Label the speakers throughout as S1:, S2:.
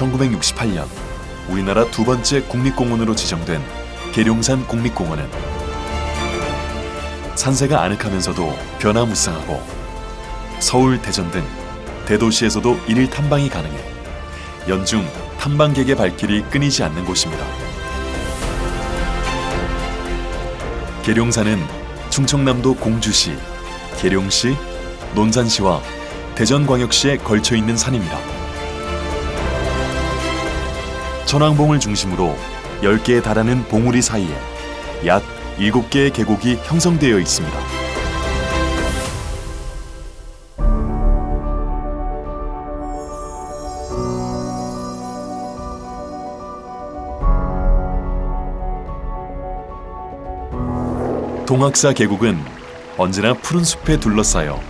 S1: 1968년 우리나라 두 번째 국립공원으로 지정된 계룡산 국립공원은 산세가 아늑하면서도 변화무쌍하고 서울, 대전 등 대도시에서도 일일 탐방이 가능해 연중 탐방객의 발길이 끊이지 않는 곳입니다. 계룡산은 충청남도 공주시, 계룡시, 논산시와 대전광역시에 걸쳐 있는 산입니다. 천왕봉을 중심으로 10개에 달하는 봉우리 사이에 약 7개의 계곡이 형성되어 있습니다. 동학사 계곡은 언제나 푸른 숲에 둘러싸여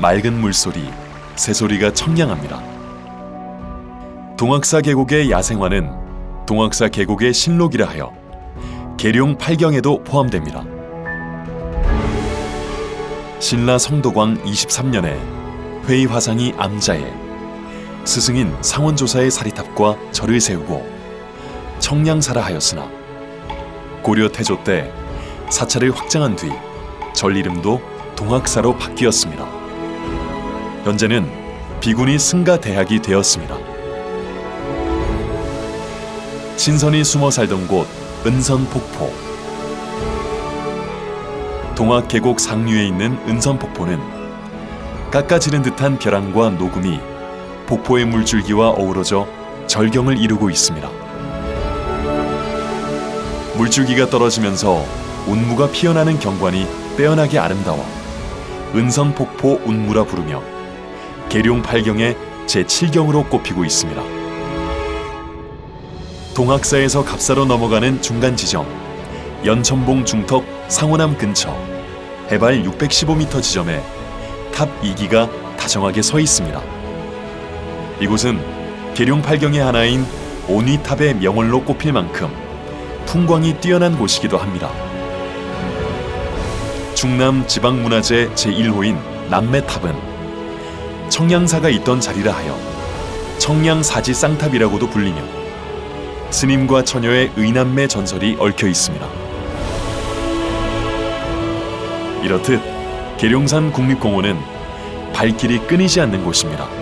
S1: 맑은 물소리, 새소리가 청량합니다. 동학사 계곡의 야생화는 동학사 계곡의 신록이라 하여 계룡 팔경에도 포함됩니다. 신라 성도광 23년에 회의 화상이 암자에 스승인 상원조사의 사리탑과 절을 세우고 청량사라 하였으나 고려 태조 때 사찰을 확장한 뒤 절 이름도 동학사로 바뀌었습니다. 현재는 비군이 승가 대학이 되었습니다. 신선이 숨어 살던 곳 은선폭포 동학 계곡 상류에 있는 은선폭포는 깎아지른 듯한 벼랑과 녹음이 폭포의 물줄기와 어우러져 절경을 이루고 있습니다. 물줄기가 떨어지면서 운무가 피어나는 경관이 빼어나게 아름다워 은선폭포 운무라 부르며 계룡 팔경의 제7경으로 꼽히고 있습니다. 동학사에서 갑사로 넘어가는 중간 지점 연천봉 중턱 상호남 근처 해발 615m 지점에 탑 2기가 다정하게 서 있습니다. 이곳은 계룡 팔경의 하나인 온위탑의 명월로 꼽힐 만큼 풍광이 뛰어난 곳이기도 합니다. 중남 지방문화재 제1호인 남매탑은 청량사가 있던 자리라 하여 청량사지 쌍탑이라고도 불리며 스님과 처녀의 의남매 전설이 얽혀 있습니다. 이렇듯 계룡산 국립공원은 발길이 끊이지 않는 곳입니다.